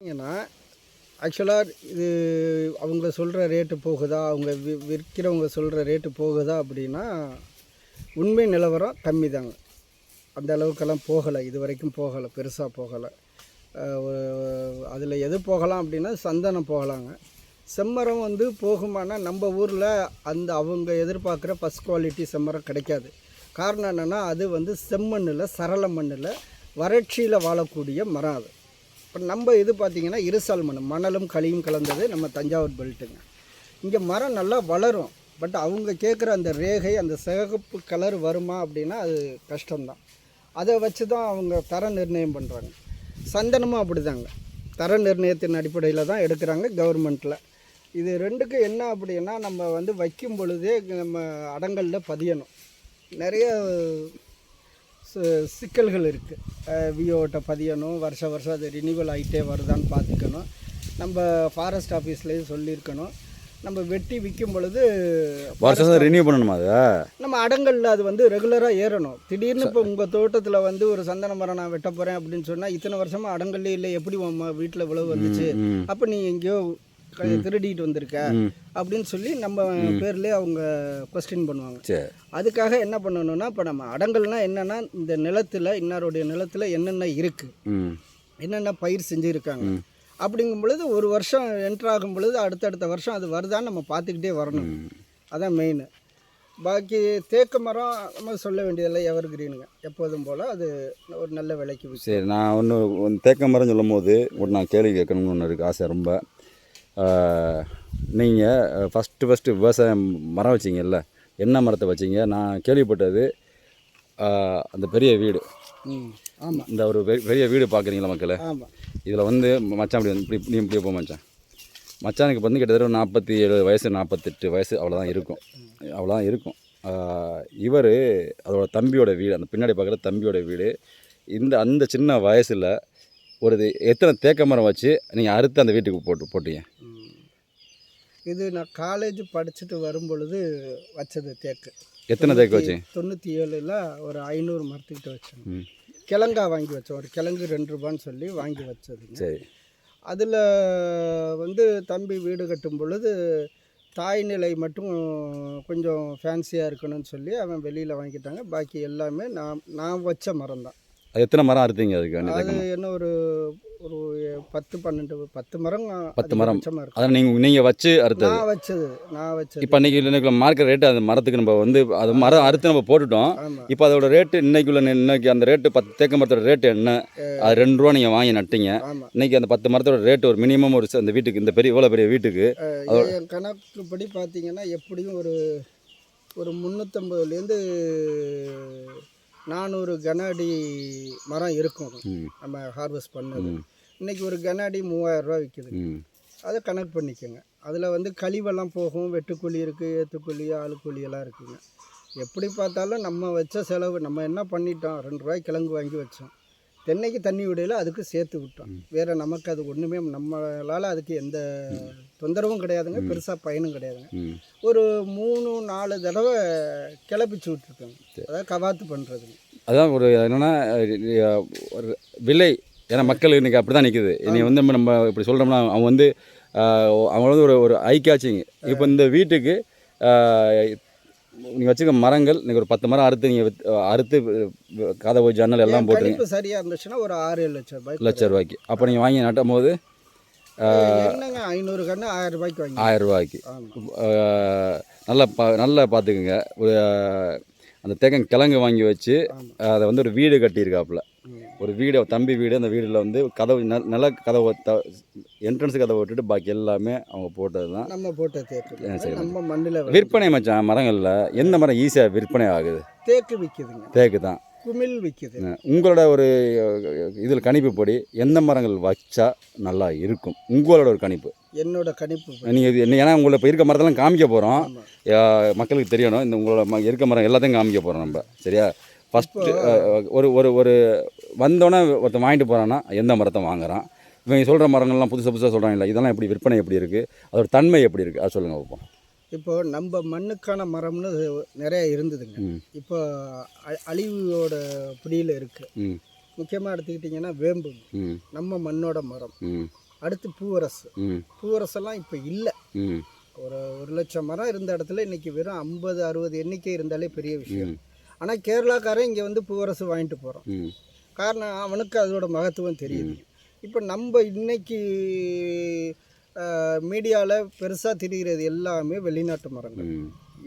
பார்த்தீங்கன்னா ஆக்சுவலாக இது அவங்க சொல்கிற ரேட்டு போகுதா அவங்க வி விற்கிறவங்க சொல்கிற ரேட்டு போகுதா அப்படின்னா உண்மை நிலவரம் கம்மி தாங்க அந்த அளவுக்கெல்லாம் போகலை இது வரைக்கும் போகலை பெருசாக போகலை. அதில் எது போகலாம் அப்படின்னா சந்தனம் போகலாங்க. செம்மரம் வந்து போகுமானா நம்ம ஊரில் அந்த அவங்க எதிர்பார்க்குற ஃபஸ்ட் குவாலிட்டி செம்மரம் கிடைக்காது. காரணம் என்னென்னா அது வந்து செம்மண்ணில் சரள மண்ணில் வறட்சியில் வாழக்கூடிய மரம் அது. இப்போ நம்ம இது பார்த்திங்கன்னா இருசால் மண் மணலும் களியும் கலந்தது நம்ம தஞ்சாவூர் பெல்ட்டுங்க. இங்கே மரம் நல்லா வளரும் பட் அவங்க கேட்குற அந்த ரேகை அந்த சிகப்பு கலர் வருமா அப்படின்னா அது கஷ்டம்தான். அதை வச்சு தான் அவங்க தர நிர்ணயம் பண்ணுறாங்க சந்தனமும் அப்படிதாங்க. தர நிர்ணயத்தின் அடிப்படையில் தான் எடுக்கிறாங்க கவர்மெண்ட்டில் இது ரெண்டுக்கும் என்ன அப்படின்னா நம்ம வந்து வைக்கும் பொழுதே நம்ம அடங்கலில் பதியணும். நிறைய சிக்கல்கள் இருக்குது விஓட்ட பதியணும். வருஷ வருஷம் அது ரினிவல் ஆகிட்டே வருதான்னு பார்த்துக்கணும். நம்ம ஃபாரஸ்ட் ஆஃபீஸ்லேயும் சொல்லியிருக்கணும். நம்ம வெட்டி விற்கும் பொழுது வருஷம் ரினியூ பண்ணணுமா அதை? நம்ம அடங்கல்ல அது வந்து ரெகுலராக ஏறணும். திடீர்னு இப்போ உங்கள் தோட்டத்தில் வந்து ஒரு சந்தன மரம் நான் வெட்ட போகிறேன் அப்படின்னு சொன்னால் இத்தனை வருஷமாக அடங்கல்லே இல்லை. எப்படி உன் வீட்டில் இவ்வளவு வந்துச்சு? அப்போ நீ எங்கேயோ திருடிட்டு வந்திருக்க அப்படின்னு சொல்லி நம்ம பேர்லேயே அவங்க கொஸ்டின் பண்ணுவாங்க. சரி அதுக்காக என்ன பண்ணணும்னா இப்போ நம்ம அடங்கல்னா என்னென்னா இந்த நிலத்தில் இன்னாருடைய நிலத்தில் என்னென்ன இருக்குது என்னென்ன பயிர் செஞ்சுருக்காங்க. அப்படிங்கும் பொழுது ஒரு வருஷம் என்ட்ரு ஆகும் பொழுது அடுத்தடுத்த வருஷம் அது வருதான்னு நம்ம பார்த்துக்கிட்டே வரணும். அதான் மெயின் பாக்கி தேக்கு மரம் நம்ம சொல்ல வேண்டியதில்லை எவர் கிரீனுங்க எப்போதும் போல் அது ஒரு நல்ல விலைக்கு சரி நான் ஒன்று தேக்க மரம் சொல்லும் போது ஒரு நான் கேள்வி கேட்கணும்னு ஒன்று இருக்குது ஆசை ரொம்ப. நீங்கள் ஃபஸ்ட்டு ஃபஸ்ட்டு விவசாயம் மரம் வச்சிங்கல்ல என்ன மரத்தை வச்சீங்க? நான் கேள்விப்பட்டது அந்த பெரிய வீடு. ஆமாம் இந்த ஒரு பெரிய வீடு பார்க்குறீங்களா மக்களே? இதில் வந்து மச்சான் அப்படி வந்து இப்படி நீ இப்படி போ மச்சான். மச்சானுக்கு வந்து கிட்டத்தட்ட நாற்பத்தி ஏழு வயசு நாற்பத்தெட்டு வயசு அவ்வளோதான் இருக்கும். அவ்வளோதான் இருக்கும். இவர் அதோட தம்பியோட வீடு அந்த பின்னாடி பார்க்குற தம்பியோட வீடு. இந்த அந்த சின்ன வயசில் ஒரு எத்தனை தேக்க மரம் வச்சு நீங்கள் அறுத்து அந்த வீட்டுக்கு போட்டு போட்டீங்க. இது நான் காலேஜ் படிச்சுட்டு வரும் பொழுது வச்சது தேக்கு. எத்தனை தேக்க வச்சு? தொண்ணூற்றி ஏழில் ஒரு ஐநூறு மரத்துக்கிட்ட வச்சேன். கிழங்கா வாங்கி வச்சோம் ஒரு கிழங்கு ரெண்டு ரூபான்னு சொல்லி வாங்கி வச்சதுங்க. சரி. அதில் வந்து தம்பி வீடு கட்டும் பொழுது தாய் நிலை மட்டும் கொஞ்சம் ஃபேன்சியாக இருக்கணும்னு சொல்லி அவன் வெளியில் வாங்கிட்டாங்க. பாக்கி எல்லாமே நான் நான் வச்ச மரம் தான் அது எத்தனை மரம் அறுத்தீங்க அதுக்கு? அது என்ன ஒரு ஒரு பத்து பன்னெண்டு பத்து மரம் பத்து மரம். அதை நீங்கள் நீங்கள் வச்சு அறுத்தது. நான் வச்சது நான் வச்சது. இப்போ அன்றைக்கி இன்னைக்கு மார்க்கெட் ரேட்டு அந்த மரத்துக்கு நம்ம வந்து அது மரம் அறுத்து நம்ம போட்டுட்டோம். இப்போ அதோட ரேட்டு இன்னைக்குள்ள இன்னைக்கு அந்த ரேட்டு பத்து தேக்க மரத்தோட ரேட்டு என்ன? அது ரெண்டு ரூபா நீங்கள் வாங்கி நட்டீங்க. இன்னைக்கு அந்த பத்து மரத்தோட ரேட்டு ஒரு மினிமம் ஒரு அந்த வீட்டுக்கு இந்த பெரிய இவ்வளோ பெரிய வீட்டுக்கு. என் கணக்குப்படி பார்த்தீங்கன்னா எப்படியும் ஒரு ஒரு முந்நூற்றம்பதுலேருந்து நானூறு கன அடி மரம் இருக்கும். நம்ம ஹார்வெஸ்ட் பண்ணது. ம், இன்னைக்கு ஒரு கன அடி மூவாயிரம் ரூபா விற்குது அதை கணக்கு பண்ணிக்கோங்க. அதில் வந்து கழிவெல்லாம் போகும். வெட்டுக்கூலி இருக்குது ஏற்றுக்கூலி ஆளுக்கூலி எல்லாம் இருக்குங்க. எப்படி பார்த்தாலும் நம்ம வச்ச செலவு நம்ம என்ன பண்ணிட்டோம்? ரெண்டு ரூபாய் கிழங்கு வாங்கி வச்சோம். தென்னைக்கு தண்ணி விடையில அதுக்கு சேர்த்து விட்டோம். வேறு நமக்கு அது ஒன்றுமே நம்மளால் அதுக்கு எந்த தொந்தரவும் கிடையாதுங்க. பெருசாக பயனும் கிடையாதுங்க. ஒரு மூணு நாலு தடவை கிளப்பிச்சு விட்ருக்கோங்க அதாவது கவாத்து பண்ணுறதுங்க அதான் ஒரு என்னென்னா ஒரு விலை. ஏன்னா மக்கள் இன்றைக்கி அப்படி தான் நிற்குது இனி வந்து நம்ம நம்ம இப்படி சொல்கிறோம்னா அவங்க வந்து அவங்க வந்து ஒரு ஒரு ஐ கேச்சிங் இப்போ இந்த வீட்டுக்கு நீங்கள் வச்சுக்க மரங்கள் நீங்கள் ஒரு பத்து மரம் அறுத்து நீங்கள் அறுத்து கதவு ஜன்னல் எல்லாம் போட்டுருங்க. சரியாக இருந்துச்சுன்னா ஒரு ஆறு ஏழு லட்சம் ரூபாய் லட்ச ரூபாய்க்கு. அப்போ நீங்கள் வாங்கி நட்டும் போது ஐநூறு கன்று ஆயிரம் ரூபாய்க்கு வாங்கி ஆயிரம் ரூபாய்க்கு. நல்லா பா நல்லா பார்த்துக்குங்க அந்த தேக்கம் கிழங்கு வாங்கி வச்சு அதை வந்து ஒரு வீடு கட்டியிருக்காப்புல. ஒரு வீடு தம்பி வீடு அந்த வீடில் வந்து கதவு ந- நில கதவை த என்ட்ரன்ஸ் கதவை விட்டுட்டு பாக்கி எல்லாமே அவங்க போட்டது தான் நம்ம போட்ட தேக்கு. நம்ம மண்ணில் விற்பனை மச்சான் மரங்களில் எந்த மரம் ஈஸியாக விற்பனை ஆகுது? தேக்கு விற்குதுங்க தேக்கு தான் குமிழ் விற்குது உங்களோட ஒரு இதில் கணிப்புப்படி எந்த மரங்கள் வச்சா நல்லா இருக்கும்? உங்களோட ஒரு கணிப்பு. என்னோட கணிப்பு நீங்கள் என்ன ஏன்னா உங்களை இப்போ இருக்க மரத்தெல்லாம் காமிக்க போகிறோம் மக்களுக்கு தெரியணும். இந்த உங்களோட இருக்க மரம் எல்லாத்தையும் காமிக்க போகிறோம் நம்ம. சரியா? ஃபஸ்ட்டு ஒரு ஒரு ஒரு வந்தோடனே ஒருத்தன் வாங்கிட்டு போகிறான்னா எந்த மரத்தை வாங்குறான்? இவங்க சொல்கிற மரங்கள்லாம் புதுசு புதுசாக சொல்கிறாங்களா இதெல்லாம் எப்படி விற்பனை எப்படி இருக்குது அதோட தன்மை எப்படி இருக்குது அது சொல்லுங்கள் பார்ப்போம் இப்போ நம்ம மண்ணுக்கான மரம்னு நிறைய இருந்ததுங்க. இப்போ அழிவோட பிடியில் இருக்குது முக்கியமாக எடுத்துக்கிட்டிங்கன்னா வேம்பு. நம்ம மண்ணோட மரம். அடுத்து பூவரசு. பூவரசெல்லாம் இப்போ இல்லை. ஒரு ஒரு லட்சம் மரம் இருந்த இடத்துல இன்னைக்கு வெறும் ஐம்பது அறுபது எண்ணிக்கை இருந்தாலே பெரிய விஷயம். ஆனால் கேரளாக்காரன் இங்கே வந்து பூவரசு வாங்கிட்டு போகிறான் ம். காரணம் அவனுக்கு அதோட மகத்துவம் தெரியுது. இப்போ நம்ம இன்னைக்கு மீடியாவில் பெருசாக திரிகிறது எல்லாமே வெளிநாட்டு மரங்கள்.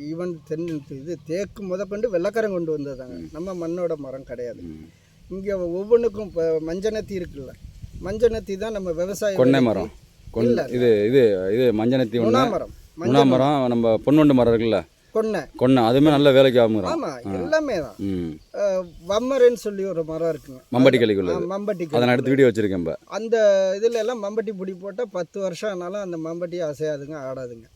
ஈவன் தென் இது தேக்கு முதற்கொண்டு வெள்ளக்காரன் கொண்டு வந்ததாங்க நம்ம மண்ணோட மரம் கிடையாது. இங்கே ஒவ்வொன்றுக்கும் இப்போ மஞ்சனத்தி இருக்குல்ல. மஞ்சனத்தி தான் நம்ம விவசாயம் கொன்னை மரம். கொன்னை இது இது இது மஞ்சனத்தி மரம் மரம் நம்ம பொன்வண்டு மரம் இருக்குல்ல. கொன்னை. கொன்னை. அதுவுமே நல்ல வேலைக்கு ஆகுறோம் ஆமாம் எல்லாமே தான். வம்மரன்னு சொல்லி ஒரு மரம் இருக்குங்க. மம்பட்டி கிளிக்குள்ள மம்பட்டி அதை நான் எடுத்து வீடியோ வச்சிருக்கேன் அந்த இதில் எல்லாம் மம்பட்டி பிடி போட்டால் பத்து வருஷம் ஆனாலும் அந்த மம்பட்டி அசையாதுங்க ஆடாதுங்க.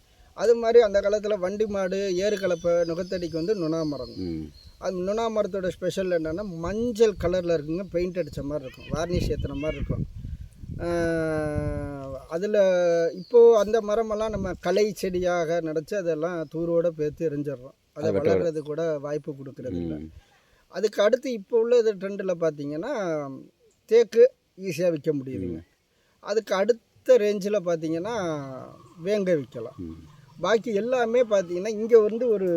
அது மாதிரி அந்த காலத்தில் வண்டி மாடு ஏறு கலப்பை நுகத்தடிக்கு வந்து நுணா மரம் அது நுணா மரத்தோட ஸ்பெஷல் என்னென்னா மஞ்சள் கலரில் இருக்குங்க பெயிண்ட் அடித்த மாதிரி இருக்கும். வார்னிஷ் ஏற்றுன மாதிரி இருக்கும். அதில் இப்போது அந்த மரமெல்லாம் நம்ம களை செடியாக நடச்சு அதெல்லாம் தூரோட பேர்த்து எரிஞ்சிடுறோம். அதை வளர்றது கூட வாய்ப்பு கொடுக்கறது இல்லை. அதுக்கு அடுத்து இப்போ உள்ள இது ட்ரெண்டில் பார்த்தீங்கன்னா தேக்கு ஈஸியாக விற்க முடியுதுங்க. அதுக்கு அடுத்த ரேஞ்சில் பார்த்தீங்கன்னா வேங்க விற்கலாம் பாக்கி எல்லாமே பார்த்தீங்கன்னா இங்கே வந்து ஒரு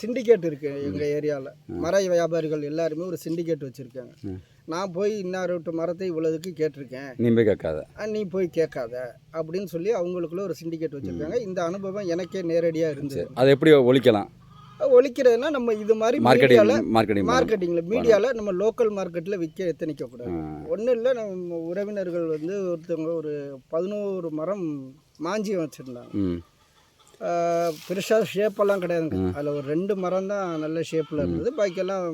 சிண்டிகேட் இருக்குது எங்கள் ஏரியாவில் மர வியாபாரிகள் எல்லாருமே ஒரு சிண்டிகேட் வச்சுருக்காங்க. நான் போய் இன்னாரோட்டு மரத்தை இவ்வளவுக்கு கேட்டிருக்கேன். நீ போய் கேட்காத. நீ போய் கேட்காத. அப்படின்னு சொல்லி அவங்களுக்குள்ள ஒரு சிண்டிகேட் வச்சுருக்காங்க. இந்த அனுபவம் எனக்கே நேரடியாக இருந்தது. அதை எப்படி ஒழிக்கலாம்? ஒழிக்கிறதுனா நம்ம இது மாதிரி மார்க்கெட்டிங் மீடியாவில் மார்க்கெட்டிங் மார்க்கெட்டிங்கில் மீடியாவில் நம்ம லோக்கல் மார்க்கெட்டில் விற்க எத்தனைக்க கூடாது ஆ. ஒன்றும் இல்லை நம்ம உறவினர்கள் வந்து ஒருத்தவங்க ஒரு பதினோரு மரம் மாஞ்சியம் வச்சுருந்தாங்க பெருசாக ஷேப்பெல்லாம் கிடையாதுங்க அதில் ஒரு ரெண்டு மரம் தான் நல்ல ஷேப்பில் இருந்தது. பாக்கியெல்லாம்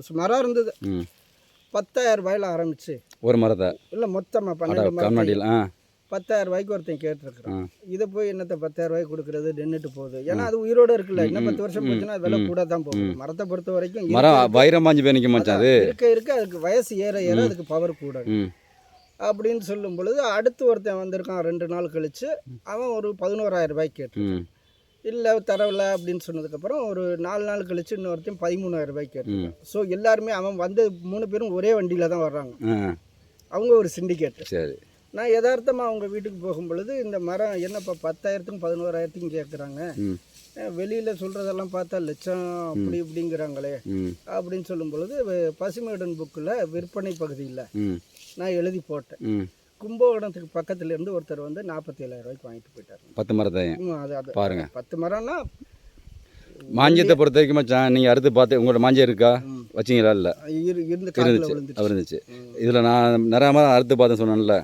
சுமாராக இருந்தது. பத்தாயிரம் ரூபாயில் ஆரம்பிச்சு. ஒரு மரத்தை? இல்லை மொத்தமாக பன்னெண்டு மரம் ஆ. பத்தாயிரம் ரூபாய்க்கு ஒருத்தன் கேட்டிருக்கிறான். இதை போய் என்னத்தை பத்தாயிரம் ரூபாய்க்கு கொடுக்குறது? நின்றுட்டு போகுது. ஏன்னா அது உயிரோட இருக்குல்ல. இன்னும் பத்து வருஷம் போச்சுன்னா விலை கூட தான் போகும். மரத்தை பொறுத்த வரைக்கும் மரம் வைரம் பாஞ்சு போய் நிற்க அது இருக்க இருக்க அதுக்கு வயசு ஏற ஏற அதுக்கு பவர் கூட அப்படின்னு சொல்லும் பொழுது அடுத்து ஒருத்தன் வந்திருக்கான் ரெண்டு நாள் கழிச்சு. அவன் ஒரு பதினோராயிரம் ரூபாய்க்கு கேட்டான் ம். இல்லை தரவில்ல அப்படின்னு சொன்னதுக்கப்புறம் ஒரு நாலு நாள் கழிச்சு இன்னொருத்தையும் பதிமூணாயிரம் ரூபாய்க்கு ஸோ எல்லாருமே அவன் வந்து மூணு பேரும் ஒரே வண்டியில் தான் வர்றாங்க. அவங்க ஒரு சிண்டிகேட் சரி. நான் யதார்த்தமாக அவங்க வீட்டுக்கு போகும் பொழுது இந்த மரம் என்னப்பா பத்தாயிரத்துக்கும் பதினோராயிரத்துக்கும் கேட்குறாங்க வெளியில் சொல்கிறதெல்லாம் பார்த்தா லட்சம் அப்படி இப்படிங்கிறாங்களே. அப்படின்னு சொல்லும் பொழுது பசுமையுடன் புக்கில் விற்பனை பகுதியில் நான் எழுதி போட்டேன். கும்பகோணத்துக்கு பக்கத்துல இருந்து ஒருத்தர் வந்து நாற்பத்தி ஏழாயிரம் ரூபாய்க்கு வாங்கிட்டு போயிட்டாரு. பத்து மரத்தையும் அது அது பாருங்க. பத்து மரம்னா மாஞ்சியத்தை பொறுத்த வரைக்கும் மச்சான் நீங்கள் அடுத்து பார்த்து உங்களோட மாஞ்சியம் இருக்கா? வச்சிங்களா இல்லை? இருந்துச்சு இருந்துச்சு. இதில் நான் நிறைய மரம் அறுத்து பார்த்தேன் சொன்னேன்ல.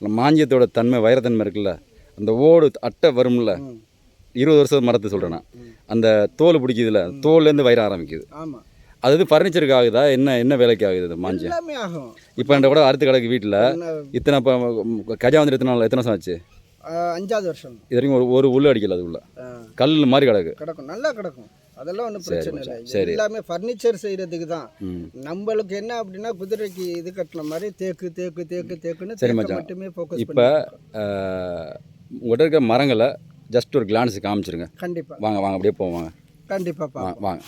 மாஞ்சியத்தோட தன்மை வைரத்தன்மை இருக்குல்ல. அந்த ஓடு அட்டை வரும்ல. இருபது வருஷம் மரத்தை சொல்கிறேன் நான். அந்த தோல் பிடிக்குதுல தோல்லேருந்து வைரம் ஆரம்பிக்குது. ஆமாம் அது இது ஃபர்னிச்சருக்கு ஆகுதா? என்ன என்ன வேலைக்கு ஆகுது இது எல்லாமே ஆகும். இப்போ என்கிட்ட கூட அறுத்து கிடக்கு வீட்டில் இத்தனை இப்போ கஜா வந்து எத்தனை நாள் எத்தனை வருஷம் ஆச்சு? அஞ்சாவது வருஷம். இது வரைக்கும் ஒரு ஒரு உள்ள அடிக்கல அது உள்ள. கல் மாதிரி கிடக்கு. கிடக்கும் நல்லா கிடக்கும். அதெல்லாம் ஒன்றும் பிரச்சனை இல்லை. சரி. எல்லாமே ஃபர்னிச்சர் செய்கிறதுக்கு தான். நம்மளுக்கு என்ன அப்படின்னா குதிரைக்கு இது கட்டின மாதிரி தேக்கு தேக்கு தேக்கு தேக்குன்னு சரி. மட்டுமே ஃபோக்கஸ் இப்போ உங்கள்கிட்ட இருக்க மரங்களை ஜஸ்ட் ஒரு கிளான்ஸ் காமிச்சிருங்க. கண்டிப்பாக வாங்க வாங்க அப்படியே போவோம் வாங்க. கண்டிப்பாக வாங்க.